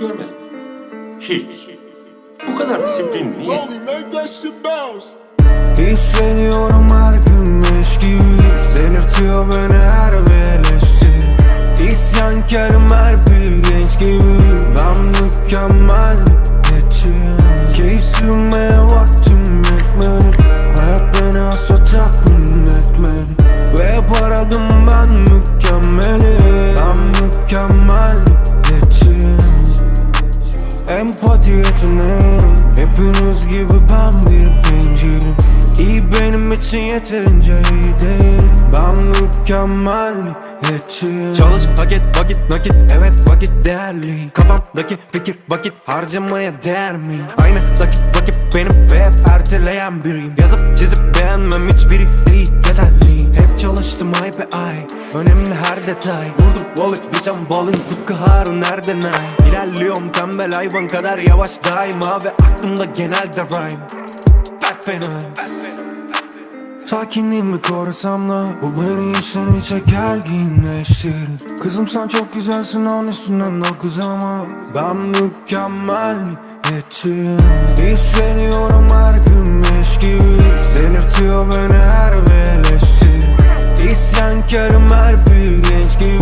görmedim. Hiç. Bu kadar disiplin niye? Rolly, make that shit bounce. Hissediyorum her gün gibi Delirtiyor beni her eleştiri İsyankarım her Empati yeteneğim Hepiniz gibi ben bir bencilim. İyi benim için yeterince iyi değil. Ben mükemmel yetişim Çalış vakit vakit nakit evet vakit değerli. Kafamdaki fikir vakit harcamaya değer mi? Aynı dakik vakit benim ve hep erteleyen biriyim. Yazıp çizip beğenmem hiçbiri değil yeterli. Hep çalıştım ay be ay Önemli her detay. Vurdum volley bir can bowling tıpkı Harun Erdenay. İlerliyorum tembel hayvan kadar yavaş daima Ve aklımda genelde rhyme. Fat fena Sakinliğimi korusam da Bu beni içten içe gerginleştirir Kızım sen çok güzelsin on üstünden dokuz ama Ben mükemmel yetişim Hissediyorum her gün gibi. Delirtiyor beni Hünkârım her büyük genç gibi